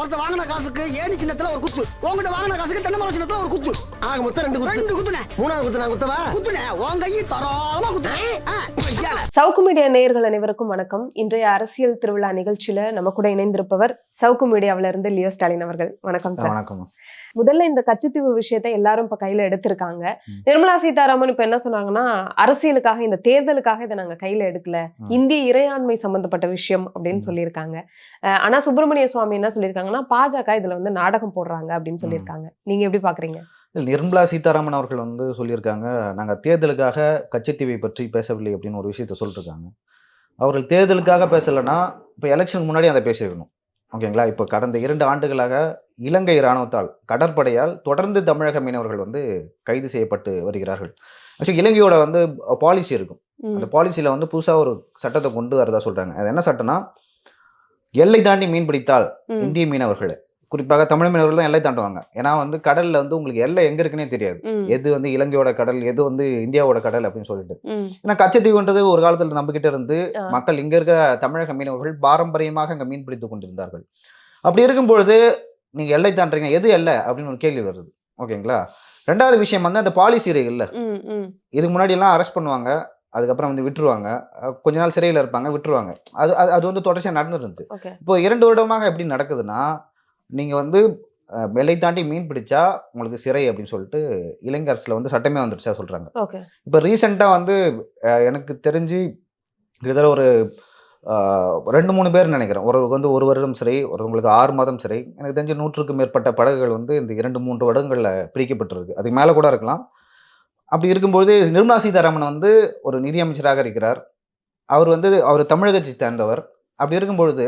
அவர்கிட்ட வாங்கின காசுக்கு ஏணி சின்னத்துல ஒரு குத்து. உங்ககிட்ட வாங்கின காசுக்கு தென்னை மரம் சின்னத்துல ஒரு குத்து. ஆக மொத்தம் ரெண்டு குத்து. ரெண்டு குத்துனே மூணாவது குத்து நான் குத்தவா? குத்துனே உன் கையை தரோளமா குத்துனே சவுக்கு மீடியா நேயர்கள் அனைவருக்கும் வணக்கம். இன்றைய அரசியல் திருவிழா நிகழ்ச்சியில நம்ம கூட இணைந்திருப்பவர் சவுக்கு மீடியாவில இருந்து லியோ ஸ்டாலின் அவர்கள். வணக்கம் சார். வணக்கம். முதல்ல இந்த கச்சத்தீவு விஷயத்தை எல்லாரும் இப்ப கையில எடுத்திருக்காங்க. நிர்மலா சீதாராமன் இப்ப என்ன சொன்னாங்கன்னா அரசியலுக்காக இந்த தேர்தலுக்காக இதை நாங்க கையில எடுக்கல. இந்திய இறையாண்மை சம்பந்தப்பட்ட விஷயம் அப்படின்னு. சொல்லியிருக்காங்க. ஆனா சுப்பிரமணிய சுவாமி என்ன சொல்லியிருக்காங்கன்னா பாஜக இதுல வந்து நாடகம் போடுறாங்க அப்படின்னு சொல்லியிருக்காங்க. நீங்க எப்படி பாக்குறீங்க? நிர்மலா சீதாராமன் அவர்கள் வந்து சொல்லியிருக்காங்க நாங்கள் தேர்தலுக்காக கச்சத்தீவை பற்றி பேசவில்லை அப்படின்னு ஒரு விஷயத்த சொல்லியிருக்காங்க அவர்கள் தேர்தலுக்காக பேசலைன்னா இப்போ எலெக்ஷனுக்கு முன்னாடி அதை பேசியிருக்கணும் ஓகேங்களா? இப்போ கடந்த இரண்டு ஆண்டுகளாக இலங்கை இராணுவத்தால் கடற்படையால் தொடர்ந்து தமிழக மீனவர்கள் வந்து கைது செய்யப்பட்டு வருகிறார்கள் ஆக்சுவலி இலங்கையோட வந்து பாலிசி இருக்கும். அந்த பாலிசியில் வந்து புதுசாக ஒரு சட்டத்தை கொண்டு வரதா சொல்கிறாங்க அது என்ன சட்டம்னா எல்லை தாண்டி மீன் பிடித்தால். இந்திய மீனவர்கள் குறிப்பாக தமிழ் மீனவர்கள் தான் எல்லை தாண்டுவாங்க ஏன்னா வந்து கடல்ல வந்து உங்களுக்கு எல்லை எங்க இருக்குன்னே தெரியாது. எது வந்து இலங்கையோட கடல் எது வந்து இந்தியாவோட கடல் அப்படின்னு சொல்லிட்டு. ஏன்னா கச்சத்தீவுன்றது ஒரு காலத்துல நம்ம கிட்ட இருந்து. மக்கள் இங்க இருக்க தமிழக மீனவர்கள் பாரம்பரியமாக அங்க மீன் பிடித்து கொண்டிருந்தார்கள் அப்படி இருக்கும் பொழுது நீங்க எல்லை தாண்டுறீங்க. எது எல்லை? அப்படின்னு ஒரு கேள்வி வருது. ஓகேங்களா? ரெண்டாவது விஷயம் வந்து அந்த பாலிசி. ம். இதுக்கு முன்னாடி எல்லாம் அரெஸ்ட் பண்ணுவாங்க. அதுக்கப்புறம் வந்து விட்டுருவாங்க. கொஞ்ச நாள் சிறையில் இருப்பாங்க விட்டுருவாங்க. அது அது- வந்து தொடர்ச்சியாக நடந்துருந்து ஓகே. இப்போ இரண்டு வருடமாக எப்படி நடக்குதுன்னா நீங்கள் வந்து எல்லை தாண்டி மீன் பிடிச்சா உங்களுக்கு சிறை அப்படின்னு சொல்லிட்டு இலங்கை அரசில் வந்து சட்டமே வந்துருச்சா சொல்கிறாங்க இப்போ ரீசெண்டாக வந்து எனக்கு தெரிஞ்சு கிட்டத்தட்ட ஒரு ரெண்டு மூணு பேர் நினைக்கிறேன். ஒருவருக்கு வந்து ஒரு வருடம் சிறை ஒருவங்களுக்கு ஆறு மாதம் சிறை. எனக்கு தெரிஞ்சு நூற்றுக்கும் மேற்பட்ட படகுகள் வந்து இந்த இரண்டு மூன்று வருடங்களில் பிடிக்கப்பட்டிருக்கு அதுக்கு மேலே கூட இருக்கலாம். அப்படி இருக்கும்போது நிர்மலா சீதாராமன் வந்து ஒரு நிதியமைச்சராக இருக்கிறார். அவர் வந்து அவர் தமிழகத்தை சேர்ந்தவர். அப்படி இருக்கும்பொழுது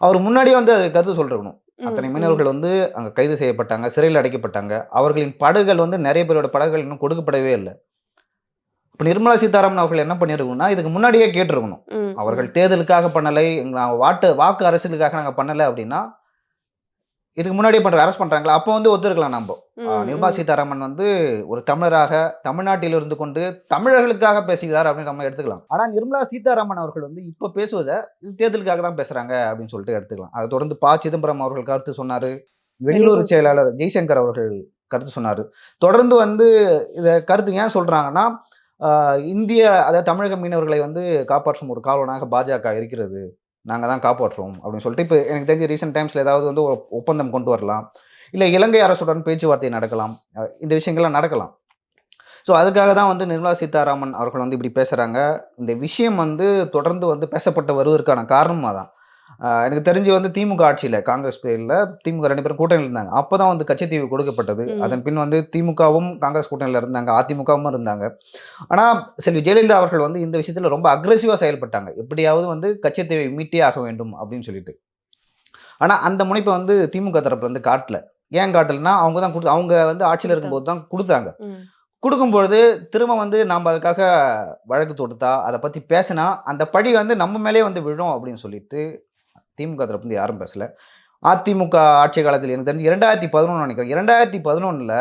அவர் முன்னாடியே வந்து அது கருத்து சொல்லிருக்கணும். அத்தனை. மீனவர்கள் வந்து அங்கே கைது செய்யப்பட்டாங்க சிறையில் அடைக்கப்பட்டாங்க. அவர்களின் படகுகள் வந்து நிறைய பேரோட படகுகள் இன்னும் கொடுக்கப்படவே இல்லை. இப்போ நிர்மலா சீதாராமன் அவர்கள் என்ன பண்ணியிருக்கணும்னா இதுக்கு முன்னாடியே கேட்டிருக்கணும். அவர்கள் தேர்தலுக்காக பண்ணலை எங்க- நாங்க வாட்டு வாக்கு அரசியலுக்காக நாங்கள் பண்ணலை அப்படின்னா இதுக்கு முன்னாடியே பண்ற அரெஸ்ட் பண்றாங்களா? அப்போ வந்து ஒத்துருக்கலாம் நம்ம. நிர்மலா சீதாராமன் வந்து ஒரு தமிழராக தமிழ்நாட்டில் இருந்து கொண்டு தமிழர்களுக்காக பேசுகிறார் அப்படின்னு நம்ம எடுத்துக்கலாம். ஆனா நிர்மலா சீதாராமன் அவர்கள் வந்து இப்ப பேசுவதை இது தேர்தலுக்காக தான் பேசுறாங்க அப்படின்னு சொல்லிட்டு எடுத்துக்கலாம். அதை தொடர்ந்து ப. சிதம்பரம் அவர்கள் கருத்து சொன்னாரு. வெளியுறவு செயலாளர் ஜெய்சங்கர் அவர்கள் கருத்து சொன்னாரு. தொடர்ந்து வந்து இதை கருத்து ஏன் சொல்றாங்கன்னா ஆஹ் இந்திய அதாவது தமிழக மீனவர்களை வந்து காப்பாற்றும் ஒரு காவலனாக பாஜக இருக்கிறது. நாங்கள் தான் காப்பாற்றுவோம் அப்படின்னு சொல்லிட்டு இப்போ எனக்கு தெரிஞ்ச ரீசெண்ட் டைம்ஸில் ஏதாவது வந்து ஒரு ஒப்பந்தம் கொண்டு வரலாம். இல்லை இலங்கை அரசுடன் பேச்சுவார்த்தை நடக்கலாம். இந்த விஷயங்கள்லாம் நடக்கலாம். ஸோ அதுக்காக தான் வந்து நிர்மலா சீதாராமன் அவர்கள் வந்து இப்படி பேசுகிறாங்க இந்த விஷயம் வந்து தொடர்ந்து வந்து பேசப்பட்டு வருவதற்கான காரணமாக தான் எனக்கு தெரிஞ்சு வந்து திமுக ஆட்சியில் காங்கிரஸ் பேரில் திமுக ரெண்டு பேரும் கூட்டணியில் இருந்தாங்க. அப்போ தான் வந்து கச்சத்தீவு கொடுக்கப்பட்டது. அதன் பின் வந்து திமுகவும் காங்கிரஸ் கூட்டணியில் இருந்தாங்க. அதிமுகவும் இருந்தாங்க. ஆனால் செல்வி ஜெயலலிதா அவர்கள் வந்து இந்த விஷயத்தில் ரொம்ப அக்ரெசிவாக செயல்பட்டாங்க. எப்படியாவது வந்து கச்சத்தீவை மீட்டே ஆக வேண்டும் அப்படின்னு சொல்லிட்டு. ஆனால் அந்த முனைப்பை வந்து திமுக தரப்புல வந்து காட்டல. ஏன் காட்டலைன்னா அவங்க தான் கொடு அவங்க வந்து ஆட்சியில் இருக்கும்போது தான் கொடுத்தாங்க. கொடுக்கும்பொழுது திரும்ப வந்து நாம் அதுக்காக வழக்கு தொடுத்தா அதை பற்றி பேசினா அந்த பழி வந்து நம்ம மேலே வந்து விழும் அப்படின்னு சொல்லிட்டு திமுக தரப்புலேருந்து வந்து யாரும் பேசலை. அதிமுக ஆட்சி காலத்தில் என்ன தெரிஞ்சு இரண்டாயிரத்தி பதினொன்று நினைக்கிறேன். இரண்டாயிரத்தி பதினொன்றில்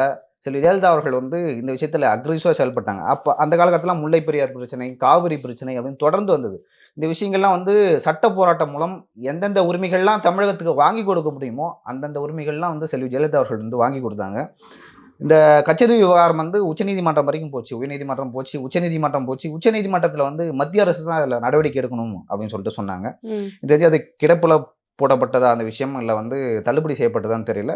செல்வி ஜெயலலிதா அவர்கள் வந்து இந்த விஷயத்தில் அக்ரெசிவாக செயல்பட்டாங்க. அப்போ அந்த காலகட்டத்தில் முல்லை பெரியார் பிரச்சனை காவிரி பிரச்சனை அப்படின்னு தொடர்ந்து வந்தது. இந்த விஷயங்கள்லாம் வந்து சட்ட போராட்டம் மூலம் எந்தெந்த உரிமைகள்லாம் தமிழகத்துக்கு வாங்கி கொடுக்க முடியுமோ அந்தந்த உரிமைகள்லாம் வந்து செல்வி ஜெயலலிதா அவர்கள் வந்து வாங்கி கொடுத்தாங்க. இந்த கச்சதீவு விவகாரம் வந்து உச்சநீதிமன்றம் வரைக்கும் போச்சு உயர்நீதிமன்றம் போச்சு உச்சநீதிமன்றம் போச்சு உச்சநீதிமன்றத்தில் வந்து மத்திய அரசு தான் அதில் நடவடிக்கை எடுக்கணும் அப்படின்னு சொல்லிட்டு சொன்னாங்க. இது அது கிடப்புல போடப்பட்டதா அந்த விஷயம் இல்லை வந்து தள்ளுபடி செய்யப்பட்டதான்னு தெரியல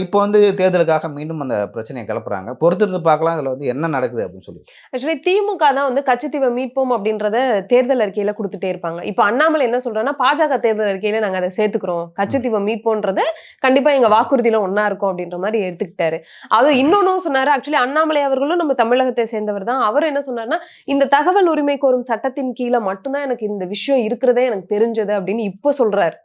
இப்போ வந்து தேர்தலுக்காக மீண்டும் அந்த பிரச்சனையை கிளப்புறாங்க. பொறுத்திருந்து பார்க்கலாம் இதில் வந்து என்ன நடக்குது அப்படின்னு சொல்லி. ஆக்சுவலி திமுக தான் வந்து கச்சத்தீவை மீட்போம் அப்படின்றத தேர்தல் அறிக்கையில கொடுத்துட்டே இருப்பாங்க. இப்போ அண்ணாமலை என்ன சொல்றாங்கன்னா பாஜக தேர்தல் அறிக்கையில நாங்க அதை சேர்த்துக்கிறோம். கச்சத்தீவை மீட்போன்றது கண்டிப்பா எங்க வாக்குறுதியில ஒண்ணா இருக்கும் அப்படின்ற மாதிரி எடுத்துக்கிட்டாரு. அவர் இன்னொன்னும் சொன்னாரு ஆக்சுவலி அண்ணாமலை அவர்களும் நம்ம தமிழகத்தை சேர்ந்தவர் தான். அவர் என்ன சொன்னாருன்னா இந்த தகவல் உரிமை கோரும் சட்டத்தின் கீழே மட்டும்தான் எனக்கு இந்த விஷயம் இருக்கிறதே எனக்கு தெரிஞ்சது அப்படின்னு இப்போ சொல்றாரு.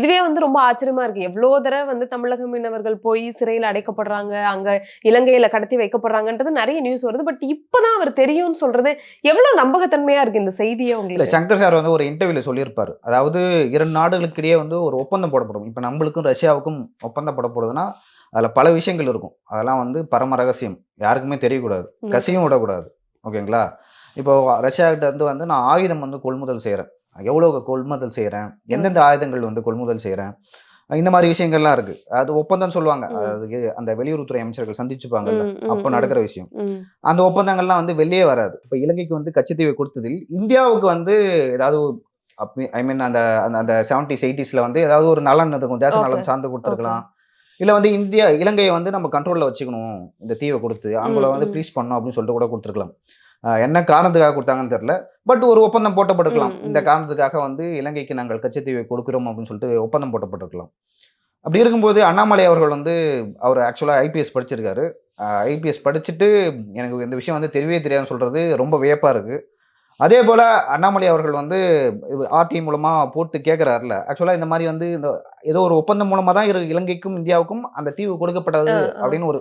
இதுவே வந்து ரொம்ப ஆச்சரியமா இருக்கு. எவ்வளோ தடவை வந்து தமிழக மீனவர்கள் போய் சிறையில் அடைக்கப்படுறாங்க. அங்க இலங்கையில கடத்தி வைக்கப்படுறாங்கன்றது நிறைய நியூஸ் வருது. பட் இப்பதான் அவர் தெரியும்னு சொல்றது எவ்வளவு நம்பகத்தன்மையா இருக்கு இந்த செய்தியே உங்களுக்கு? சங்கர் சார் வந்து ஒரு இன்டர்வியூல சொல்லியிருப்பார். அதாவது இரண்டு நாடுகளுக்கிடையே வந்து ஒரு ஒப்பந்தம் போடப்படும். இப்போ நம்மளுக்கும் ரஷ்யாவுக்கும் ஒப்பந்தம் போடப்படுதுன்னா அதில் பல விஷயங்கள் இருக்கும். அதெல்லாம் வந்து பரம ரகசியம். யாருக்குமே தெரியக்கூடாது. கசியும் விடக்கூடாது. ஓகேங்களா? இப்போ ரஷ்யா கிட்ட இருந்து வந்து நான் ஆயுதம் வந்து கொள்முதல் செய்கிறேன் எவ்வளோ கொள்முதல் செய்கிறேன் எந்தெந்த ஆயுதங்கள் வந்து கொள்முதல் செய்கிறேன் இந்த மாதிரி விஷயங்கள்லாம் இருக்கு. அது ஒப்பந்தம் சொல்லுவாங்க. அந்த வெளியுறவுத்துறை அமைச்சர்கள் ம், அப்போ. நடக்கிற விஷயம். அந்த ஒப்பந்தங்கள்லாம் வந்து வெளியே வராது. இப்போ இலங்கைக்கு வந்து கச்சத்தீவை கொடுத்ததில் இந்தியாவுக்கு வந்து ஏதாவது ஐ மீன் அந்த அந்த செவன்டிஸ் எயிட்டிஸ்ல வந்து ஏதாவது ஒரு நலன் இருக்கும் தேச. நலன் சார்ந்து கொடுத்துருக்கலாம். இல்ல வந்து இந்தியா இலங்கையை வந்து நம்ம கண்ட்ரோல்ல வச்சுக்கணும். இந்த தீவை கொடுத்து அவங்கள வந்து. ப்ளீஸ் பண்ணணும் அப்படின்னு சொல்லிட்டு கூட கொடுத்துருக்கலாம். என்ன காரணத்துக்காக கொடுத்தாங்கன்னு தெரியல. பட் ஒரு ஒப்பந்தம் போட்டப்பட்டிருக்கலாம். இந்த. காரணத்துக்காக வந்து இலங்கைக்கு நாங்கள் கச்சத்தீவை கொடுக்கிறோம் அப்படின்னு சொல்லிட்டு ஒப்பந்தம் போட்டப்பட்டிருக்கலாம். அப்படி இருக்கும்போது அண்ணாமலை அவர்கள் வந்து அவர் ஆக்சுவலாக ஐபிஎஸ் படிச்சிருக்காரு. ஐபிஎஸ் படிச்சுட்டு எனக்கு இந்த விஷயம் வந்து தெரியவே தெரியாதுன்னு சொல்றது ரொம்ப வியப்பா இருக்கு. அதே போல அண்ணாமலை அவர்கள் வந்து ஆர்டி மூலமா போட்டு கேட்கிறாருல ஆக்சுவலா இந்த மாதிரி வந்து இந்த ஏதோ ஒரு ஒப்பந்தம் மூலமா தான் இரு இலங்கைக்கும் இந்தியாவுக்கும் அந்த தீவு கொடுக்கப்பட்டது. அப்படின்னு ஒரு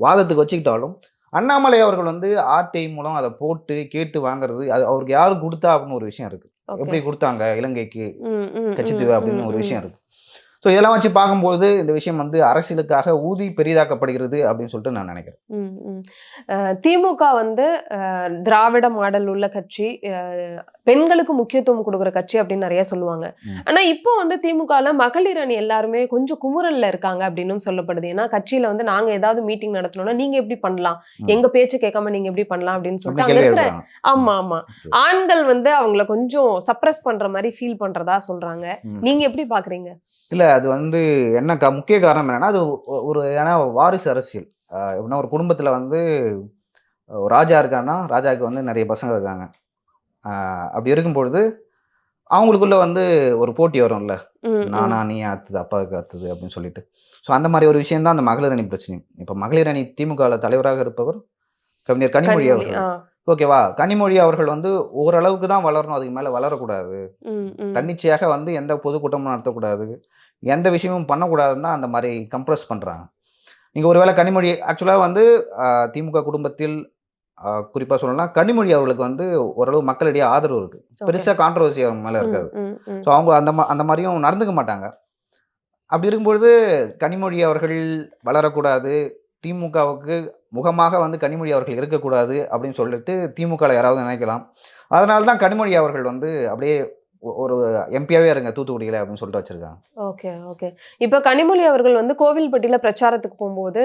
வாதத்துக்கு வச்சுக்கிட்டாலும் அண்ணாமலை அவர்கள் வந்து ஆர்டிஐ மூலம் அதை போட்டு கேட்டு வாங்குறது அது அவருக்கு யாரு கொடுத்தா அப்படின்னு ஒரு விஷயம் இருக்கு. எப்படி கொடுத்தாங்க இலங்கைக்கு ம், அப்படின்னு ஒரு. விஷயம் இருக்கு ஸோ இதெல்லாம் வச்சு பார்க்கும்போது இந்த விஷயம் வந்து அரசியலுக்காக ஊதி பெரிதாக்கப்படுகிறது அப்படின்னு சொல்லிட்டு நான் நினைக்கிறேன். திமுக வந்து திராவிட மாடல் உள்ள கட்சி பெண்களுக்கு முக்கியத்துவம் கொடுக்குற கட்சி அப்படின்னு நிறைய சொல்லுவாங்க. ஆனா இப்போ வந்து திமுகல மகளிர் அணி எல்லாருமே கொஞ்சம் குமுறல்ல இருக்காங்க அப்படின்னும் சொல்லப்படுது. ஏன்னா கட்சியில வந்து நாங்க ஏதாவது மீட்டிங் நடத்தணும்னா நீங்க எப்படி பண்ணலாம். எங்க பேச்சு கேட்காம நீங்க எப்படி பண்ணலாம் அப்படின்னு அப்படி சொல்லிட்டு அங்க இருக்கிற ஆமா ஆமா. ஆண்கள் வந்து அவங்கள கொஞ்சம் சப்ரஸ் பண்ற மாதிரி ஃபீல் பண்றதா சொல்றாங்க. நீங்க எப்படி பாக்குறீங்க? இல்ல அது வந்து என்ன கா முக்கிய காரணம் என்னன்னா அது ஒரு ஏன்னா வாரிசு அரசியல். எப்படின்னா ஒரு குடும்பத்துல வந்து ராஜா இருக்கான்னா ராஜாவுக்கு வந்து நிறைய பசங்க இருக்காங்க. அப்படி இருக்கும்பொழுது அவங்களுக்குள்ள வந்து ஒரு போட்டி வரும்ல. நானா நீ அடுத்தது அப்பாவுக்கு அடுத்தது அப்படின்னு சொல்லிட்டு. ஸோ அந்த மாதிரி ஒரு விஷயம் தான் அந்த மகளிர் அணி பிரச்சனை. இப்போ மகளிர் அணி திமுகவில் தலைவராக இருப்பவர் கவிஞர் கனிமொழி அவர்கள். ஓகேவா? கனிமொழி அவர்கள் வந்து ஓரளவுக்கு தான் வளரணும். அதுக்கு மேலே வளரக்கூடாது. தன்னிச்சையாக வந்து எந்த பொதுக்கூட்டமும் நடத்தக்கூடாது. எந்த விஷயமும் பண்ணக்கூடாதுன்னு தான் அந்த மாதிரி கம்ப்ரஸ் பண்ணுறாங்க நீங்கள் ஒருவேளை கனிமொழி ஆக்சுவலாக வந்து திமுக குடும்பத்தில் குறிப்பாக சொல்லணும்னா கனிமொழி அவர்களுக்கு வந்து ஓரளவு மக்களிடையே ஆதரவு இருக்குது. பெருசாக கான்ட்ரவர்சி அவங்க மேலே இருக்காது. ஸோ அவங்க அந்த மா- அந்த மாதிரியும் நடந்துக்க மாட்டாங்க. அப்படி இருக்கும்பொழுது கனிமொழி அவர்கள் வளரக்கூடாது. திமுகவுக்கு முகமாக வந்து கனிமொழி அவர்கள் இருக்கக்கூடாது அப்படின்னு சொல்லிட்டு திமுகவில் யாராவது நினைக்கலாம். அதனால தான் கனிமொழி அவர்கள் வந்து அப்படியே ஒரு எம்பியாவே இருங்க தூத்துக்குடியில அப்படின்னு சொல்லிட்டு வச்சிருக்காங்க. Okay okay. இப்ப கனிமொழி அவர்கள் வந்து கோவில்பட்டியில பிரச்சாரத்துக்கு போகும்போது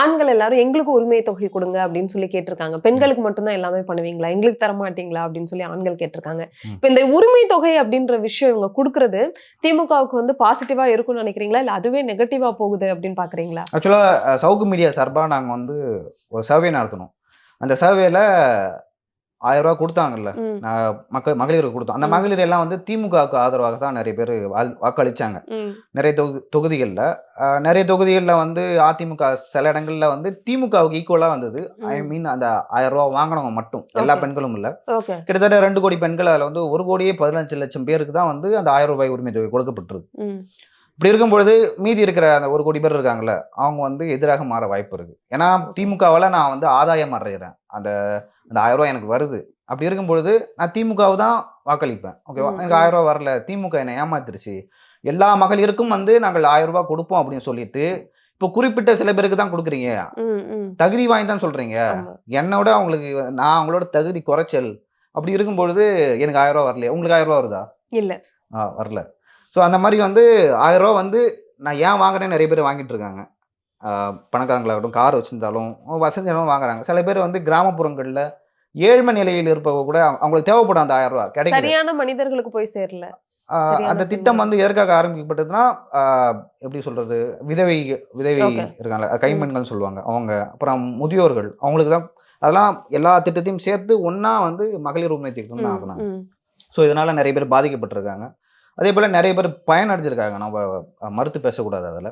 ஆண்கள் எல்லாரும் எங்களுக்கு உரிமை தொகை கொடுங்க அப்படின்னு சொல்லி கேட்டிருக்காங்க. பெண்களுக்கு மட்டும்தான் எல்லாமே பண்ணுவீங்களா? எங்களுக்கு தர மாட்டீங்களா அப்படின்னு சொல்லி ஆண்கள் கேட்டிருக்காங்க. இப்ப இந்த உரிமை தொகை அப்படின்ற விஷயம் இவங்க கொடுக்கறது திமுகவுக்கு வந்து பாசிட்டிவா இருக்கும்னு நினைக்கிறீங்களா? இல்ல அதுவே நெகட்டிவா போகுது அப்படின்னு பாக்குறீங்களா? ஆக்சுவலாக சவுக்கு மீடியா சார்பாக நாங்கள் வந்து ஒரு சர்வே நடத்தினோம் அந்த சர்வேல ஆயிரம் ரூபா கொடுத்தாங்கல்ல. மக்கள் மகளிருக்கு கொடுத்தோம். அந்த. மகளிர் எல்லாம் வந்து திமுகவுக்கு ஆதரவாக தான் நிறைய பேர் வாக்களிச்சாங்க. நிறைய தொகு தொகுதிகளில். நிறைய தொகுதிகளில் வந்து அதிமுக சில இடங்கள்ல வந்து திமுகவுக்கு ஈக்குவலாக வந்தது. ஐ. மீன் அந்த ஆயிரம் ரூபா வாங்கினவங்க மட்டும். எல்லா. பெண்களும் இல்லை. கிட்டத்தட்ட ரெண்டு கோடி பெண்கள் அதில் வந்து ஒரு கோடியே பதினஞ்சு லட்சம் பேருக்கு தான் வந்து அந்த ஆயிரம் ரூபாய் உரிமை தொகை கொடுக்கப்பட்டிருக்கு. இப்படி இருக்கும்பொழுது மீதி இருக்கிற அந்த ஒரு கோடி பேர் இருக்காங்கல்ல அவங்க வந்து எதிராக மாற வாய்ப்பு இருக்கு. ஏன்னா திமுகவால் நான் வந்து ஆதாயம் மாறுறேன் அந்த அந்த ஆயிரம் ரூபாய் எனக்கு வருது. அப்படி இருக்கும் பொழுது நான் திமுகவை தான் வாக்களிப்பேன். ஓகேவா? எனக்கு. ஆயிரம் ரூபாய் வரல திமுக என்னை ஏமாத்திருச்சு. எல்லா மகளிருக்கும் வந்து நாங்கள் ஆயிரம் ரூபாய் கொடுப்போம் அப்படின்னு சொல்லிட்டு இப்போ குறிப்பிட்ட சில பேருக்கு தான் கொடுக்குறீங்க. தகுதி வாய்ந்தான்னு சொல்றீங்க. என்னோட அவங்களுக்கு நான் அவங்களோட தகுதி குறைச்சல். அப்படி இருக்கும் பொழுது எனக்கு ஆயிரம் ரூபாய் வரலையே. உங்களுக்கு ஆயிரம் ரூபாய் வருதா? இல்ல. ஆ வரல. ஸோ அந்த மாதிரி வந்து ஆயிரம் ரூபா வந்து நான் ஏன் வாங்குறேன்னு நிறைய பேர் வாங்கிட்டு இருக்காங்க. பணக்காரங்களாகட்டும் கார் வச்சிருந்தாலும் வசதியாலும் வாங்குறாங்க. சில பேர் வந்து கிராமப்புறங்களில் ஏழ்மை நிலையில் இருப்பவங்க கூட அவங்க- அவங்களுக்கு தேவைப்படும் அந்த ஆயிரம் ரூபா கிடைக்கல. சரியான மனிதர்களுக்கு போய் சேரல. அந்த. திட்டம் வந்து எதற்காக ஆரம்பிக்கப்பட்டதுன்னா எப்படி சொல்றது விதவை விதவை. இருக்காங்க கைம்பெண்கள் சொல்லுவாங்க அவங்க. அப்புறம் முதியோர்கள் அவங்களுக்கு தான் அதெல்லாம் எல்லா திட்டத்தையும் சேர்த்து ஒண்ணா வந்து மகளிர் உரிமை திட்டம்னு ம், ஸோ இதனால நிறைய பேர் பாதிக்கப்பட்டிருக்காங்க. அதே போல நிறைய பேர் பயனடைஞ்சிருக்காங்க. நம்ம மறுத்து பேசக்கூடாது அதில்.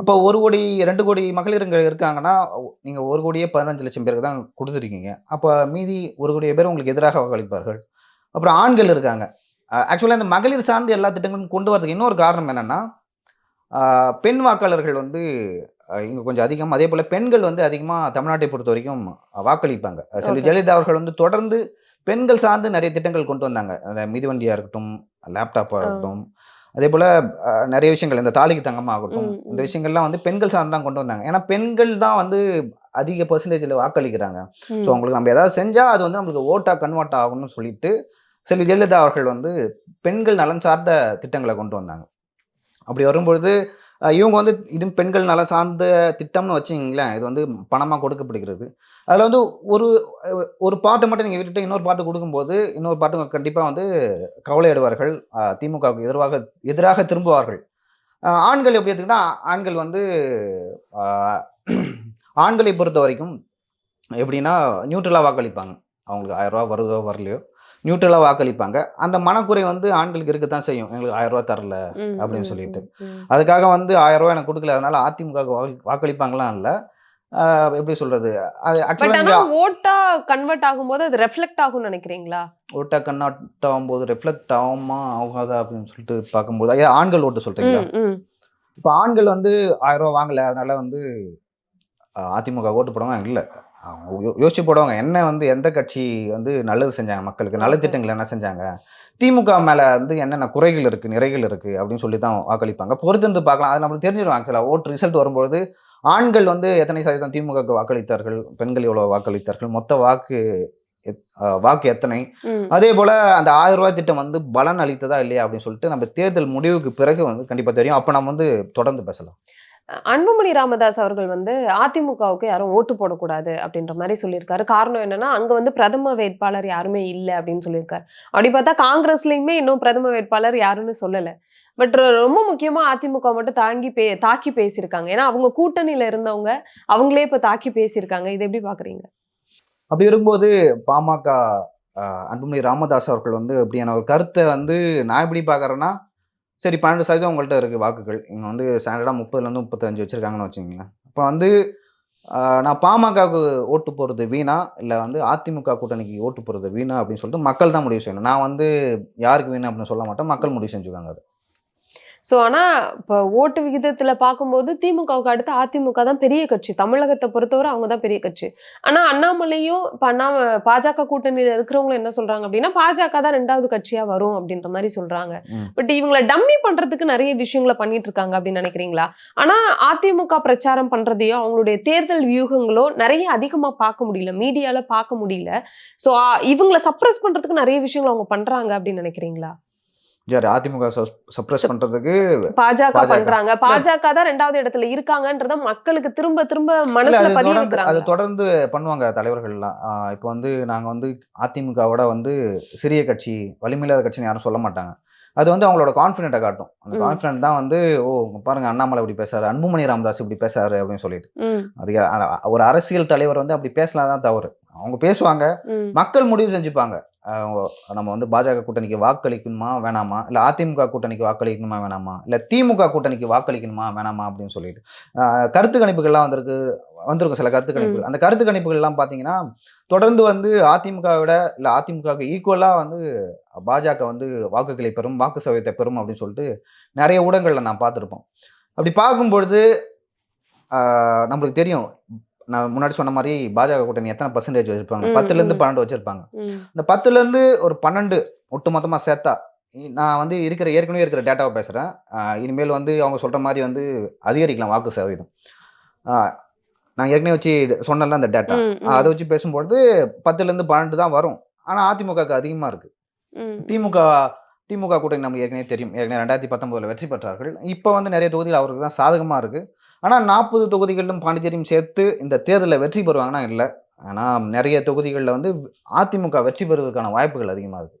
அப்போ ஒரு கோடி ரெண்டு கோடி மகளிருங்க இருக்காங்கன்னா நீங்கள் ஒரு கோடியே பதினஞ்சு லட்சம் பேருக்கு தான் கொடுத்துருக்கீங்க. அப்போ மீதி ஒரு கோடிய பேர் உங்களுக்கு எதிராக வாக்களிப்பார்கள் அப்புறம் ஆண்கள் இருக்காங்க. ஆக்சுவலாக இந்த மகளிர் சார்ந்து எல்லா திட்டங்களும் கொண்டு வரதுக்கு இன்னொரு காரணம் என்னன்னா பெண் வாக்காளர்கள் வந்து இங்கே கொஞ்சம் அதிகம். அதே போல் பெண்கள் வந்து அதிகமாக தமிழ்நாட்டை பொறுத்த வரைக்கும் வாக்களிப்பாங்க. செல்வி. ஜெயலலிதா அவர்கள் வந்து தொடர்ந்து பெண்கள் சார்ந்து நிறைய திட்டங்கள் கொண்டு வந்தாங்க. அந்த மிதிவண்டியாக இருக்கட்டும் லேப்டாப் ஆகட்டும் அதே போல் நிறைய விஷயங்கள் இந்த தாலிக்கு தங்கமாக ஆகட்டும் இந்த. விஷயங்கள்லாம் வந்து பெண்கள் சார்ந்து தான் கொண்டு வந்தாங்க. ஏன்னா பெண்கள் தான் வந்து அதிக பர்சன்டேஜில் வாக்களிக்கிறாங்க. ஸோ அவங்களுக்கு நம்ம ஏதாவது செஞ்சால் அது வந்து நம்மளுக்கு ஓட்டாக கன்வெர்ட் ஆகும்னு சொல்லிட்டு செல்வி ஜெயலலிதா அவர்கள் வந்து பெண்கள் நலன் சார்ந்த திட்டங்களை கொண்டு வந்தாங்க. அப்படி வரும்பொழுது இவங்க வந்து இது பெண்கள் நல சார்ந்த திட்டம்னு வச்சிங்களேன் இது வந்து பணமாக கொடுக்கப்படுகிறது. அதில் வந்து ஒரு ஒரு பாட்டு மட்டும் நீங்கள் விட்டுட்டு இன்னொரு பாட்டு கொடுக்கும்போது இன்னொரு பாட்டு கண்டிப்பாக வந்து கவலையிடுவார்கள். திமுகவுக்கு எதிராக எதிராக திரும்புவார்கள். ஆண்கள் எப்படி எடுத்துக்கிட்டா ஆண்கள் வந்து ஆண்களை பொறுத்த வரைக்கும் எப்படின்னா நியூட்ரலாக வாக்களிப்பாங்க. அவங்களுக்கு ஆயிரம் ரூபா வருதோ வரலையோ. நியூட்ரலாக வாக்களிப்பாங்க. அந்த மனக்குறை வந்து ஆண்களுக்கு இருக்கத்தான் செய்யும். எங்களுக்கு ஆயிரம் ரூபா தரல அப்படின்னு சொல்லிட்டு. அதுக்காக வந்து ஆயிரம் ரூபா எனக்கு கொடுக்கல. அதனால அதிமுக வாக்களிப்பாங்களாம் இல்லை. எப்படி சொல்றது? அது ஆனா ஓட்டா கன்வெர்ட் ஆகும்போது அது ரெஃப்ளெக்ட் ஆகும்னு நினைக்கிறீங்களா? ஓட்டா கண்ணாட் ஆகும்போது ரெஃப்ளெக்ட் ஆகுமா? ஆகாதா? அப்படின்னு சொல்லிட்டு பார்க்கும்போது. ஐயா ஆண்கள் ஓட்டு சொல்றீங்களா. இப்போ ஆண்கள் வந்து ஆயிரம் ரூபா வாங்கல. அதனால வந்து அதிமுக ஓட்டு போடுவாங்க இல்லை. அவங்க யோசிச்சு போடுவாங்க. என்ன வந்து எந்த கட்சி வந்து நல்லது செஞ்சாங்க மக்களுக்கு? நல்ல. திட்டங்கள் என்ன செஞ்சாங்க? திமுக மேல வந்து என்னென்ன குறைகள் இருக்கு நிறைகள் இருக்கு அப்படின்னு சொல்லி தான் வாக்களிப்பாங்க. பொறுத்திருந்து பார்க்கலாம். அது நம்மளுக்கு தெரிஞ்சிடும் ஆக்சுவலாக ஓட்டு ரிசல்ட் வரும்போது ஆண்கள் வந்து எத்தனை சதவீதம் திமுகவுக்கு வாக்களித்தார்கள்? பெண்கள் எவ்வளவு வாக்களித்தார்கள்? மொத்த வாக்கு வாக்கு எத்தனை. அதே போல அந்த ஆயிரம் ரூபாய் திட்டம் வந்து பலன் அளித்ததா இல்லையா அப்படின்னு சொல்லிட்டு நம்ம தேர்தல் முடிவுக்கு பிறகு வந்து கண்டிப்பா தெரியும். அப்ப நம்ம வந்து தொடர்ந்து பேசலாம். அன்புமணி ராமதாஸ் அவர்கள் வந்து அதிமுகவுக்கு யாரும் ஓட்டு போடக்கூடாது அப்படின்ற மாதிரி சொல்லியிருக்காரு. காரணம் என்னன்னா அங்க வந்து பிரதம வேட்பாளர் யாருமே இல்லை அப்படின்னு சொல்லியிருக்காரு. அப்படி பார்த்தா காங்கிரஸ்லயுமே இன்னும் பிரதம வேட்பாளர் யாருன்னு சொல்லலை. பட் ரொம்ப முக்கியமா அதிமுக மட்டும் தாங்கி பே தாக்கி பேசியிருக்காங்க. ஏன்னா அவங்க கூட்டணியில இருந்தவங்க அவங்களே இப்ப தாக்கி பேசியிருக்காங்க. இதை எப்படி பாக்குறீங்க? அப்படி இருக்கும்போது பாமக அன்புமணி ராமதாஸ் அவர்கள் வந்து அப்படியான ஒரு கருத்தை வந்து நான் எப்படி பார்க்குறேன்னா சரி பன்னெண்டு சதவீதம் உங்கள்கிட்ட இருக்குது வாக்குகள். இங்கே வந்து ஸ்டாண்டர்டாக முப்பதுலேருந்து முப்பத்தஞ்சு வச்சுருக்காங்கன்னு வச்சுங்களேன் இப்போ வந்து நான் பாமகவுக்கு ஓட்டு போகிறது வீணா? இல்லை வந்து அதிமுக கூட்டணிக்கு ஓட்டு போகிறது வீணா? அப்படின்னு சொல்லிட்டு மக்கள் தான் முடிவு செய்யணும். நான் வந்து யாருக்கு வீணா அப்படின்னு சொல்ல மாட்டேன். மக்கள் முடிவு செஞ்சுக்காங்க அது. சோ ஆனா இப்ப ஓட்டு விகிதத்துல பார்க்கும்போது திமுகவுக்கு அடுத்து அதிமுக தான் பெரிய கட்சி. தமிழகத்தை பொறுத்தவரை அவங்க தான் பெரிய கட்சி. ஆனா அண்ணாமலையும் இப்ப அண்ணா பாஜக கூட்டணியில இருக்கிறவங்க என்ன சொல்றாங்க அப்படின்னா பாஜக தான் ரெண்டாவது கட்சியா வரும் அப்படின்ற மாதிரி சொல்றாங்க. ம். பட் இவங்களை டம்மி பண்றதுக்கு நிறைய விஷயங்களை பண்ணிட்டு இருக்காங்க அப்படின்னு நினைக்கிறீங்களா? ஆனா அதிமுக பிரச்சாரம் பண்றதையோ அவங்களுடைய தேர்தல் வியூகங்களோ நிறைய அதிகமா பார்க்க முடியல. மீடியால பார்க்க முடியல. சோ இவங்களை சப்ரஸ் பண்றதுக்கு நிறைய விஷயங்கள் அவங்க பண்றாங்க அப்படின்னு நினைக்கிறீங்களா? யார் அதிமுக சப்ரஸ் பண்ணுறதுக்கு பாஜக. பண்றாங்க. பாஜக தான் ரெண்டாவது இடத்துல இருக்காங்கன்றத மக்களுக்கு திரும்ப திரும்ப மனசுல அது தொடர்ந்து அது வைக்கிறாங்க தொடர்ந்து பண்ணுவாங்க தலைவர்கள்லாம். இப்போ வந்து நாங்க வந்து அதிமுகவோட வந்து சிறிய கட்சி வலிமையில்லாத கட்சின்னு யாரும் சொல்ல மாட்டாங்க. அது வந்து அவங்களோட கான்ஃபிடென்ட்டை காட்டும். அந்த. கான்ஃபிடென்ட் தான் வந்து ஓ பாருங்க அண்ணாமலை இப்படி பேசாரு அன்புமணி ராமதாஸ் இப்படி பேசாரு அப்படின்னு சொல்லிட்டு. அது ஒரு அரசியல் தலைவர் வந்து அப்படி பேசலாம் தான் தவறு. அவங்க பேசுவாங்க. மக்கள் முடிவு செஞ்சுப்பாங்க. நம்ம வந்து பாஜக கூட்டணிக்கு வாக்களிக்கணுமா வேணாமா? இல்ல அதிமுக கூட்டணிக்கு வாக்களிக்கணுமா வேணாமா? இல்ல திமுக கூட்டணிக்கு வாக்களிக்கணுமா வேணாமா? அப்படின்னு சொல்லிட்டு. கருத்து கணிப்புகள்லாம் வந்திருக்கு வந்திருக்கும் சில கருத்து கணிப்புகள். அந்த கருத்து கணிப்புகள்லாம் பார்த்தீங்கன்னா தொடர்ந்து வந்து அதிமுக விட இல்ல அதிமுகவுக்கு ஈக்குவலா வந்து பாஜக வந்து வாக்குகளை பெறும் வாக்கு சதவீதத்தை பெறும் அப்படின்னு சொல்லிட்டு நிறைய ஊடகங்கள்ல நான் பார்த்துருப்போம். அப்படி பார்க்கும்பொழுது நம்மளுக்கு தெரியும். நான் முன்னாடி சொன்ன மாதிரி பாஜக கூட்டணி எத்தனை பர்சன்டேஜ் வச்சிருப்பாங்க? ம், பத்துல இருந்து ம். பன்னெண்டு வச்சிருப்பாங்க. இந்த பத்துல இருந்து ஒரு பன்னெண்டு ஒட்டுமொத்தமா சேர்த்தா இ- நான் வந்து இருக்கிற ஏற்கனவே இருக்கிற டேட்டாவை பேசுறேன். ஆஹ் இனிமேல் வந்து அவங்க சொல்ற மாதிரி வந்து அதிகரிக்கலாம் வாக்கு சதவீதம். நான் ஏற்கனவே வச்சு சொன்னல அந்த டேட்டா அதை வச்சு பேசும்பொழுது பத்துல இருந்து பன்னெண்டு தான் வரும். ஆனா அதிமுகக்கு அதிகமா இருக்கு. ம். திமுக திமுக கூட்டணி நமக்கு ஏற்கனவே தெரியும். ஏற்கனவே ரெண்டாயிரத்தி பத்தொன்பதுல வெற்றி பெற்றார்கள். இப்போ வந்து நிறைய தொகுதிகள் அவருக்கு தான் சாதகமா இருக்கு. ஆனால் நாற்பது தொகுதிகளிலும் பாண்டிச்சேரியும் சேர்த்து இந்த தேர்தலில் வெற்றி பெறுவாங்கன்னா இல்லை. ஆனால் நிறைய தொகுதிகளில் வந்து அதிமுக வெற்றி பெறுவதற்கான வாய்ப்புகள் அதிகமாக இருக்குது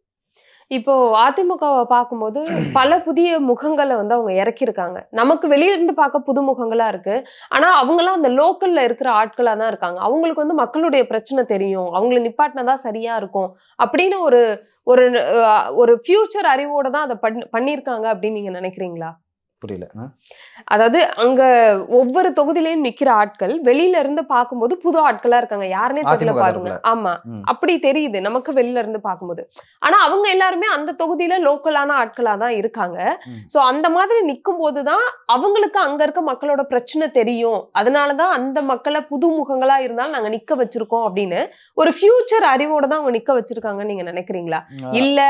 இப்போ அதிமுகவை பார்க்கும்போது பல புதிய முகங்களை வந்து அவங்க இறக்கியிருக்காங்க. நமக்கு வெளியிருந்து பார்க்க புது முகங்களா இருக்கு. ஆனா அவங்களாம் அந்த லோக்கல்ல இருக்கிற ஆட்களா தான் இருக்காங்க. அவங்களுக்கு வந்து மக்களுடைய பிரச்சனை தெரியும். அவங்கள நிப்பாட்டினதா சரியா இருக்கும். அப்படின்னு ஒரு ஒரு ஒரு ஃபியூச்சர் அறிவோட தான் அதை பண்ணியிருக்காங்க அப்படின்னு நீங்க நினைக்கிறீங்களா? புரியல? அதாவது அங்க ஒவ்வொரு தொகுதியிலயும் நிக்கிற ஆட்கள் வெளியில இருந்து பார்க்கும்போது புது ஆட்களா இருக்காங்க. யாருன்னே தெரியல பாருங்க. ஆமா. அப்படி தெரியுது. நமக்கு வெளியில இருந்து பார்க்கும்போது. ஆனா அவங்க எல்லாருமே அந்த தொகுதியில லோக்கலான ஆட்களா தான் இருக்காங்க. சோ அந்த மாதிரி நிக்கும் போதுதான் அவங்களுக்கு அங்க இருக்க மக்களோட பிரச்சனை தெரியும். அதனாலதான் அந்த மக்களை புது முகங்களா இருந்தாலும் நாங்க நிக்க வச்சிருக்கோம் அப்படின்னு ஒரு ஃபியூச்சர் அறிவோட தான் அவங்க நிக்க வச்சிருக்காங்கன்னு நீங்க நினைக்கிறீங்களா? இல்ல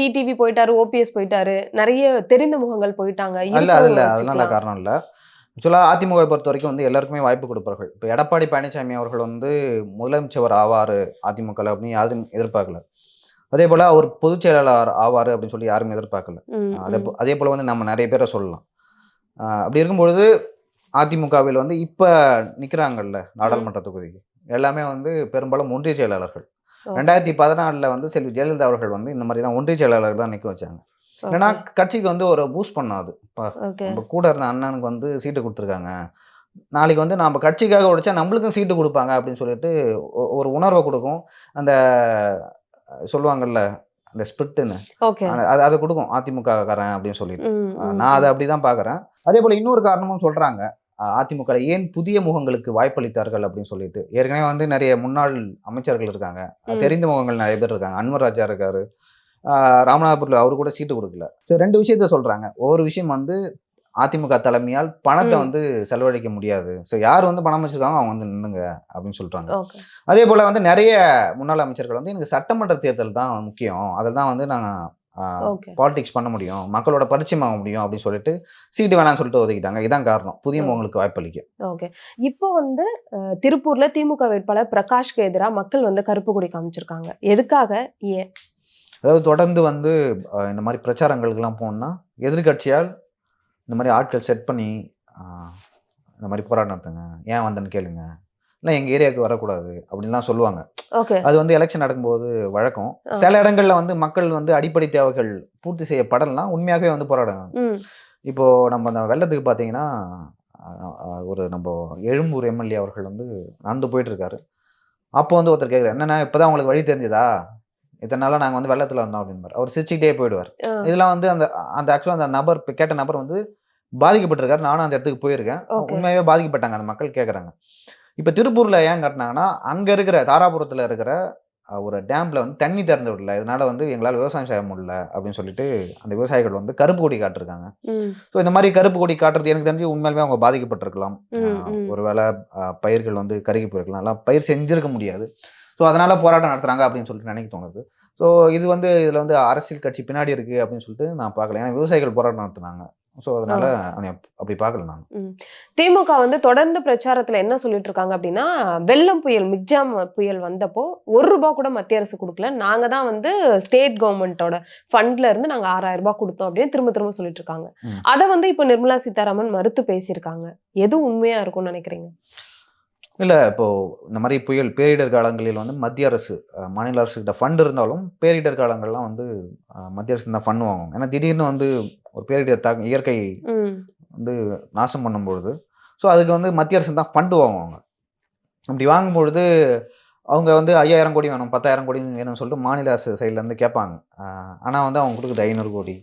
டிடிவி போயிட்டாரு ஓபிஎஸ் போயிட்டாரு. நிறைய தெரிந்த முகங்கள் போயிட்டாங்க. இல்லை அதனால வச்சுக்கலாம். காரணம் இல்லை. ஆக்சுவலாக அதிமுகவை பொறுத்த வரைக்கும் வந்து எல்லாருக்குமே வாய்ப்பு கொடுப்பார்கள். இப்போ எடப்பாடி பழனிசாமி அவர்கள் வந்து முதலமைச்சர் ஆவார் அதிமுக அப்படின்னு யாரும் எதிர்பார்க்கல. அதே போல் அவர் பொதுச் செயலாளர் ஆவார் அப்படின்னு சொல்லி யாரும் எதிர்பார்க்கல. அதே. போ- அதே போல் வந்து நம்ம நிறைய பேரை சொல்லலாம். அப்படி இருக்கும்பொழுது அதிமுகவில் வந்து இப்போ நிற்கிறாங்கல்ல நாடாளுமன்ற தொகுதிக்கு. எல்லாமே வந்து பெரும்பாலும் ஒன்றிய செயலாளர்கள். ரெண்டாயிரத்தி பதினாலில் வந்து செல்வி ஜெயலலிதா அவர்கள் வந்து இந்த மாதிரி தான் ஒன்றிய செயலாளர் தான் நிற்க வச்சாங்க. ஏன்னா கட்சிக்கு வந்து ஒரு பூஸ்ட் பண்ணாது ஓகே நம்ம கூட இருந்த அண்ணனுக்கு வந்து சீட்டு கொடுத்துருக்காங்க. நாளைக்கு வந்து நம்ம கட்சிக்காக உடைச்சா நம்மளுக்கும் சீட்டு கொடுப்பாங்க அப்படின்னு சொல்லிட்டு ஒரு உணர்வை கொடுக்கும். அந்த சொல்லுவாங்கல்ல அந்த ஸ்பிரிட்டுன்னு. அது அதை கொடுக்கும். அதிமுக காரன் அப்படின்னு சொல்லிட்டு. நான் அதை அப்படிதான் பார்க்குறேன் அதே போல் இன்னொரு காரணமும் சொல்கிறாங்க அதிமுக ஏன் புதிய முகங்களுக்கு வாய்ப்பளித்தார்கள் அப்படின்னு சொல்லிட்டு ஏற்கனவே வந்து நிறைய முன்னாள் அமைச்சர்கள் இருக்காங்க. தெரிந்த முகங்கள் நிறைய பேர் இருக்காங்க. அன்வர் ராஜா இருக்காரு. ராமநாதபுரத்தில் அவரு கூட சீட்டு கொடுக்கல. ஸோ ரெண்டு விஷயத்த சொல்றாங்க. ஒரு விஷயம் வந்து அதிமுக தலைமையால் பணத்தை. வந்து செலவழிக்க முடியாது. ஸோ யார் வந்து பணம் வச்சிருக்காங்க அவங்க வந்து நின்னுங்க அப்படின்னு சொல்றாங்க. ஓகே. அதே போல வந்து நிறைய முன்னாள் அமைச்சர்கள் வந்து எனக்கு சட்டமன்ற தேர்தல் தான் முக்கியம். அதில் தான் வந்து நாங்கள் பாலிடிக்ஸ் பண்ண முடியும் மக்களோட பரிச்சயம் ஆக முடியும் அப்படின்னு சொல்லிட்டு சீட்டு வேணாம்னு சொல்லிட்டு ஒதுக்கிட்டாங்க. இதான் காரணம். புதிய. முகங்களுக்கு வாய்ப்பளிக்க ஓகே. இப்போ வந்து திருப்பூர்ல திமுக வேட்பாளர் பிரகாஷ்க்கு எதிராக மக்கள் வந்து கருப்பு கொடி காமிச்சிருக்காங்க. எதுக்காக? ஏன்? அதாவது தொடர்ந்து வந்து இந்த மாதிரி பிரச்சாரங்களுக்கெல்லாம் போனோம்னா எதிர்கட்சியால் இந்த மாதிரி ஆட்கள் செட் பண்ணி இந்த மாதிரி போராட்டம் நடத்துங்க. ஏன் வந்தேன்னு கேளுங்க. இல்லை எங்கள் ஏரியாவுக்கு வரக்கூடாது அப்படின்லாம் சொல்லுவாங்க. ஓகே. அது வந்து எலெக்ஷன் நடக்கும்போது வழக்கம். சில இடங்கள்ல வந்து மக்கள் வந்து அடிப்படை தேவைகள் பூர்த்தி செய்யப்படலாம். உண்மையாகவே வந்து போராடுங்க ம். இப்போ நம்ம அந்த வெள்ளத்துக்கு பார்த்தீங்கன்னா ஒரு நம்ம எழும்பூர் எம்எல்ஏ அவர்கள் வந்து நடந்து போயிட்டு இருக்காரு அப்போ வந்து ஒருத்தர் கேட்குறாரு என்னண்ணா இப்போதான் உங்களுக்கு வழி தெரிஞ்சதா? இத்தனை நாளாக நாங்கள் வந்து வெள்ளத்தில் வந்தோம் அப்படின்பார். அவர் சிரிச்சுக்கிட்டே போயிடுவார். இதெல்லாம் வந்து அந்த அந்த ஆக்சுவலாக அந்த நபர் இப்ப கேட்ட நபர் வந்து பாதிக்கப்பட்டிருக்காரு. நானும் அந்த இடத்துக்கு போயிருக்கேன். உண்மையாகவே பாதிக்கப்பட்டாங்க. அந்த மக்கள் கேட்குறாங்க இப்போ திருப்பூரில் ஏன் காட்டினாங்கன்னா அங்கே இருக்கிற தாராபுரத்தில் இருக்கிற ஒரு டேம்ல வந்து தண்ணி திறந்து விடல. இதனால வந்து எங்களால் விவசாயம் செய்ய முடியல அப்படின்னு சொல்லிட்டு அந்த விவசாயிகள் வந்து கருப்பு கொடி காட்டிருக்காங்க. ஸோ இந்த மாதிரி கருப்பு கொடி காட்டுறது எனக்கு தெரிஞ்சு உண்மையாலுமே அவங்க பாதிக்கப்பட்டிருக்கலாம். ஒருவேளை பயிர்கள் வந்து கருகி போயிருக்கலாம். எல்லாம் பயிர் செஞ்சிருக்க முடியாது. ஸோ அதனால போராட்டம் நடத்துறாங்க அப்படின்னு சொல்லிட்டு நினைக்க தோணுது. ஸோ இது வந்து இதில் வந்து அரசியல் கட்சி பின்னாடி இருக்கு அப்படின்னு சொல்லிட்டு நான் பார்க்கல. ஏன்னா விவசாயிகள் போராட்டம் நடத்துனாங்க. ஸோ அதனால அப்படி பார்க்கல நான். திமுக வந்து தொடர்ந்து பிரச்சாரத்துல என்ன சொல்லிட்டு இருக்காங்க அப்படின்னா வெள்ளம் புயல் மிக்ஜாம் புயல் வந்தப்போ ஒரு ரூபாய் கூட மத்திய அரசு கொடுக்கல. நாங்க தான் வந்து ஸ்டேட் கவர்மெண்ட்டோட ஃபண்ட்ல இருந்து நாங்க ஆறாயிரம் ரூபாய் கொடுத்தோம் அப்படின்னு திரும்ப திரும்ப சொல்லிட்டு இருக்காங்க. அதை வந்து இப்போ நிர்மலா சீதாராமன் மறுத்து பேசியிருக்காங்க. எது உண்மையா இருக்கும்னு நினைக்கிறீங்க? இல்லை இப்போ இந்த மாதிரி புயல் பேரிடர் காலங்களில் வந்து மத்திய அரசு மாநில அரசுகிட்ட ஃபண்ட் இருந்தாலும் பேரிடர் காலங்கள்லாம் வந்து மத்திய அரசு தான் ஃபண்ட் வாங்கும் ஏன்னா திடீர்னு வந்து ஒரு பேரிடர் தாக்க இயற்கை வந்து நாசம் பண்ணும்பொழுது. ஸோ அதுக்கு வந்து மத்திய அரசு தான் ஃபண்டு வாங்குவாங்க. அப்படி வாங்கும்பொழுது அவங்க வந்து ஐயாயிரம் கோடி வேணும் பத்தாயிரம் கோடி வேணும்னு சொல்லிட்டு மாநில அரசு சைட்லேருந்து கேட்பாங்க. ஆனால் வந்து அவங்க கொடுக்குறது ஐநூறு கோடி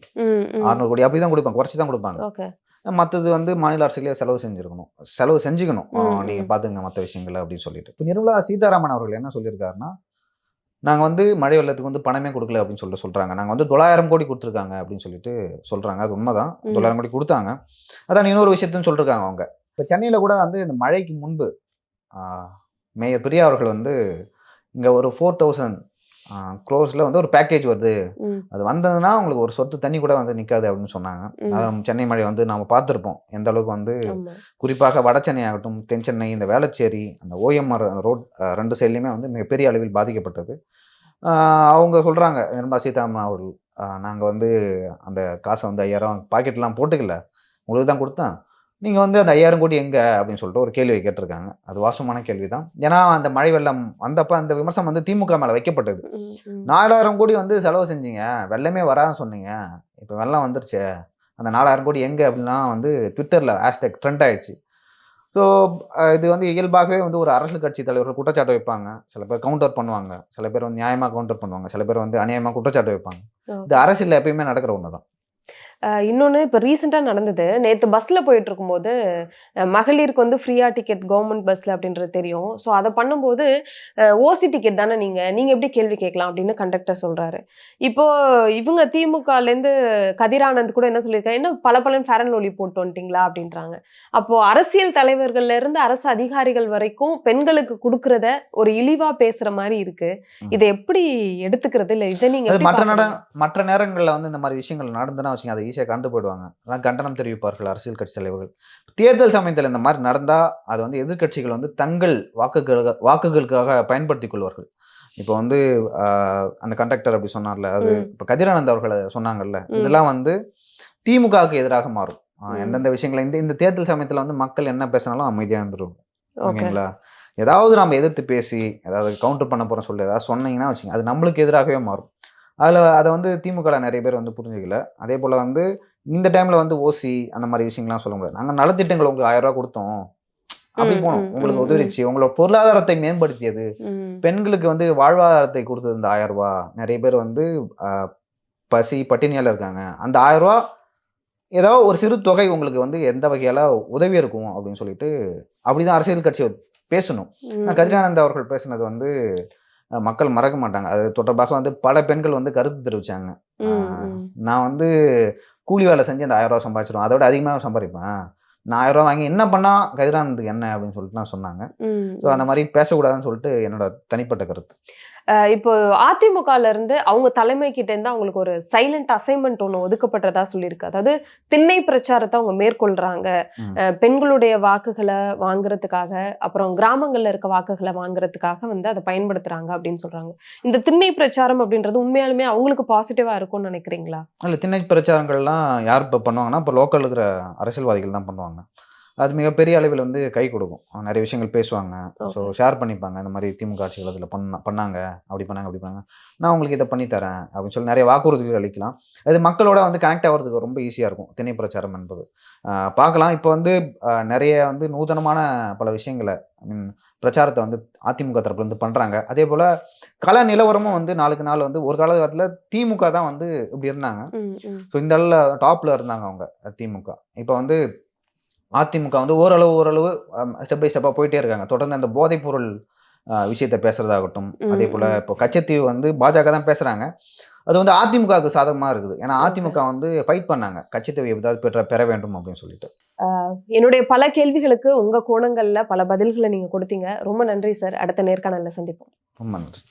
அறுநூறு கோடி அப்படி தான் கொடுப்பாங்க குறைச்சி தான் கொடுப்பாங்க. மற்றது வந்து மாநில அரசுகளே செலவு செஞ்சுருக்கணும். செலவு செஞ்சுக்கணும். நீங்கள் பார்த்துங்க மற்ற விஷயங்களை அப்படின்னு சொல்லிட்டு. இப்போ நிர்மலா சீதாராமன் அவர்கள் என்ன சொல்லியிருக்காருன்னா நாங்கள் வந்து மழை வெள்ளத்துக்கு வந்து பணமே கொடுக்கல அப்படின்னு சொல்லிட்டு சொல்கிறாங்க நாங்கள் வந்து தொள்ளாயிரம் கோடி கொடுத்துருக்காங்க அப்படின்னு சொல்லிட்டு சொல்கிறாங்க அது உண்மைதான். தொள்ளாயிரம் கோடி கொடுத்தாங்க. அதான் இன்னொரு விஷயத்தையும் சொல்லிருக்காங்க அவங்க. இப்போ சென்னையில் கூட வந்து இந்த மழைக்கு முன்பு மேயர் பிரியா அவர்கள் வந்து இங்கே ஒரு ஃபோர் தௌசண்ட் க்ரோஸில் வந்து ஒரு பேக்கேஜ் வருது. அது வந்ததுன்னா உங்களுக்கு ஒரு சொட்டு தண்ணி கூட வந்து நிற்காது அப்படின்னு சொன்னாங்க. சென்னை மழை வந்து நாம பார்த்துருப்போம். எந்த அளவுக்கு வந்து குறிப்பாக வட சென்னை ஆகட்டும் தென் சென்னை இந்த வேளச்சேரி அந்த ஓஎம்ஆர் ரோட் ரெண்டு சைட்லையுமே வந்து மிகப்பெரிய அளவில் பாதிக்கப்பட்டது. அவங்க சொல்கிறாங்க நிர்மலா சீதாராமன் அவர்கள் நாங்கள் வந்து அந்த காசை வந்து ஐயாயிரம் பாக்கெட்லாம் போட்டுக்கல. உங்களுக்கு தான் கொடுத்தேன். நீங்கள் வந்து அந்த ஐயாயிரம் கோடி எங்கே அப்படின்னு சொல்லிட்டு ஒரு கேள்வி கேட்டிருக்காங்க. அது வாசமான கேள்வி தான் ஏன்னா அந்த மழை வெள்ளம் வந்தப்ப அந்த விமர்சனம் வந்து திமுக மேலே வைக்கப்பட்டது. நாலாயிரம் கோடி வந்து செலவு செஞ்சீங்க. வெள்ளமே வராதுன்னு சொன்னீங்க. இப்போ வெள்ளம் வந்துருச்சே. அந்த நாலாயிரம் கோடி எங்கே அப்படின்லாம் வந்து ட்விட்டரில் ஹேஷ்டேக் ட்ரெண்ட் ஆயிடுச்சு. ஸோ இது வந்து இயல்பாகவே வந்து ஒரு அரசியல் கட்சி தலைவர்கள் குற்றச்சாட்டு வைப்பாங்க. சில பேர் கவுண்டர் பண்ணுவாங்க. சில பேர் வந்து நியாயமாக கவுண்டர் பண்ணுவாங்க. சில பேர் வந்து அநியாயமாக குற்றச்சாட்டு வைப்பாங்க. இது அரசியலில் எப்பயுமே நடக்கிற ஒன்று தான் அஹ் இன்னொன்னு இப்போ ரீசெண்டாக நடந்தது. நேற்று பஸ்ஸில் போயிட்டு இருக்கும்போது அஹ் மகளிருக்கு வந்து ஃப்ரீயா டிக்கெட் கவர்மெண்ட் பஸ்ஸில் அப்படின்றது தெரியும். ஸோ அதை பண்ணும்போது ஓசி டிக்கெட் தானே நீங்கள் நீங்கள் எப்படி கேள்வி கேட்கலாம் அப்படின்னு கண்டக்டர் சொல்கிறாரு இப்போ இவங்க திமுகலேருந்து கதிரானந்த் கூட என்ன சொல்லியிருக்காங்க என்ன பல பலன் ஃபேரன் லோலி போட்டு வந்துட்டீங்களா அப்படின்றாங்க. அப்போ அரசியல் தலைவர்கள்ல இருந்து அரசு அதிகாரிகள் வரைக்கும் பெண்களுக்கு கொடுக்கறத ஒரு இழிவா பேசுற மாதிரி இருக்கு. ம். இதை எப்படி எடுத்துக்கிறது? இல்லை இதை நீங்க அது எப்படி மற்ற பார்க்கறீங்க? மற்ற நேரங்களில் வந்து இந்த மாதிரி விஷயங்கள் நடந்துன்னா வச்சுங்க அதை ஈஸியாக கண்டு போயிடுவாங்க. ஆனால் கண்டனம் தெரிவிப்பார்கள் அரசியல் கட்சி தலைவர்கள். தேர்தல் சமயத்தில் இந்த மாதிரி நடந்தால் அது வந்து எதிர்க்கட்சிகள் வந்து தங்கள் வாக்குகளுக்கு வாக்குகளுக்காக பயன்படுத்திக் கொள்வார்கள். இப்போ வந்து அந்த கண்டக்டர் அப்படி சொன்னார்ல அது. இப்போ கதிரானந்த் அவர்களை சொன்னாங்கல்ல. இதெல்லாம் வந்து திமுகவுக்கு எதிராக மாறும். எந்தெந்த விஷயங்களை இந்த இந்த தேர்தல் சமயத்துல வந்து மக்கள் என்ன பேசினாலும் அமைதியா இருந்துரும் ஓகே. ஓகேங்களா? ஏதாவது நம்ம எதிர்த்து பேசி ஏதாவது கவுண்டர் பண்ண போறோம் சொல்லி ஏதாவது சொன்னீங்கன்னா வச்சுங்க அது நம்மளுக்கு எதிராகவே மாறும். அதில் அதை வந்து திமுக நிறைய பேர் வந்து புரிஞ்சுக்கல. அதே போல் வந்து இந்த டைமில் வந்து ஓசி அந்த மாதிரி விஷயங்கள்லாம் சொல்ல முடியாது. நாங்கள் நலத்திட்டங்கள் உங்களுக்கு ஆயிரம் ரூபாய் கொடுத்தோம். அப்படி போனோம். உங்களுக்கு உதவிச்சு உங்களோட பொருளாதாரத்தை மேம்படுத்தியது. பெண்களுக்கு வந்து வாழ்வாதாரத்தை கொடுத்தது இந்த ஆயிரம் ரூபாய். நிறைய பேர் வந்து பசி பட்டினியால இருக்காங்க. அந்த ஆயிரம் ரூபாய் ஏதோ ஒரு சிறு தொகை உங்களுக்கு வந்து எந்த வகையால உதவி இருக்கும் அப்படின்னு சொல்லிட்டு அப்படிதான் அரசியல் கட்சி பேசணும். கதிரானந்த் அவர்கள் பேசினது வந்து மக்கள் மறக்க மாட்டாங்க. அது தொடர்பாக வந்து பல பெண்கள் வந்து கருத்து ம். நான் வந்து கூலி வேலை செஞ்சு அந்த ஆயிரம் ரூபாய் சம்பாதிச்சிருவேன். அதோட அதிகமாக சம்பாதிப்பேன். நான் ஆயிரம் ரூபாய் வாங்கி என்ன பண்ணா கதிரானந்துக்கு என்ன அப்படின்னு சொல்லிட்டு சொன்னாங்க. ம், ஸோ அந்த மாதிரி பேசக்கூடாதுன்னு சொல்லிட்டு என்னோட தனிப்பட்ட கருத்து. இப்போ அதிமுகல இருந்து அவங்க தலைமை கிட்ட இருந்து அவங்களுக்கு ஒரு சைலண்ட் அசைன்மெண்ட் ஒண்ணு ஒதுக்கப்பட்டதா சொல்லியிருக்கு. அதாவது திண்ணை பிரச்சாரத்தை அவங்க மேற்கொள்றாங்க. பெண்களுடைய வாக்குகளை வாங்குறதுக்காக அப்புறம் கிராமங்கள்ல இருக்க வாக்குகளை வாங்குறதுக்காக வந்து அதை பயன்படுத்துறாங்க அப்படின்னு சொல்றாங்க. இந்த திண்ணை பிரச்சாரம் அப்படின்றது உண்மையாலுமே அவங்களுக்கு பாசிட்டிவா இருக்கும்னு நினைக்கிறீங்களா? இல்லை திண்ணை பிரச்சாரங்கள்லாம் யார் இப்போ பண்ணுவாங்கன்னா இப்போ லோக்கல் இருக்கிற அரசியல்வாதிகள் தான் பண்ணுவாங்க. அது மிகப்பெரிய அளவில் வந்து கை கொடுக்கும். நிறைய விஷயங்கள் பேசுவாங்க. ஸோ. ஷேர் பண்ணிப்பாங்க. இந்த மாதிரி திமுக ஆட்சிகள் அதில் பண்ண பண்ணாங்க. அப்படி பண்ணாங்க அப்படி பண்ணாங்க. நான் உங்களுக்கு இதை பண்ணி தரேன் அப்படின்னு சொல்லி நிறைய வாக்குறுதிகள் அளிக்கலாம். அது மக்களோட வந்து கனெக்ட் ஆகிறதுக்கு ரொம்ப ஈஸியாக இருக்கும். திணை பிரச்சாரம் என்பது. பார்க்கலாம். இப்போ வந்து நிறைய வந்து நூதனமான பல விஷயங்களை mean, பிரச்சாரத்தை வந்து அதிமுக தரப்புல இருந்து பண்ணுறாங்க அதே போல் கள நிலவரமும் வந்து நாளுக்கு நாள் வந்து ஒரு காலகட்டத்தில் திமுக தான் வந்து இப்படி இருந்தாங்க. ஸோ இந்த அளவில் டாப்பில் இருந்தாங்க அவங்க திமுக. இப்போ வந்து அதிமுக வந்து ஓரளவு ஓரளவு ஸ்டெப் பை ஸ்டெப்பாக போயிட்டே இருக்காங்க. தொடர்ந்து அந்த போதைப் பொருள் அஹ், விஷயத்தை பேசுறதாகட்டும் அதே போல். இப்போ கச்சத்தீவு வந்து பாஜக தான் பேசுகிறாங்க அது வந்து அதிமுகவுக்கு சாதகமாக இருக்குது. ஏன்னா அதிமுக வந்து ஃபைட் பண்ணாங்க. கச்சத்தீவு ஏதாவது பெற பெற வேண்டும் அப்படின்னு சொல்லிட்டு. என்னுடைய பல கேள்விகளுக்கு உங்க கோணங்கள்ல பல பதில்களை நீங்க கொடுத்தீங்க. ரொம்ப நன்றி சார். அடுத்த நேர்காணல்ல சந்திப்போம். ரொம்ப நன்றி.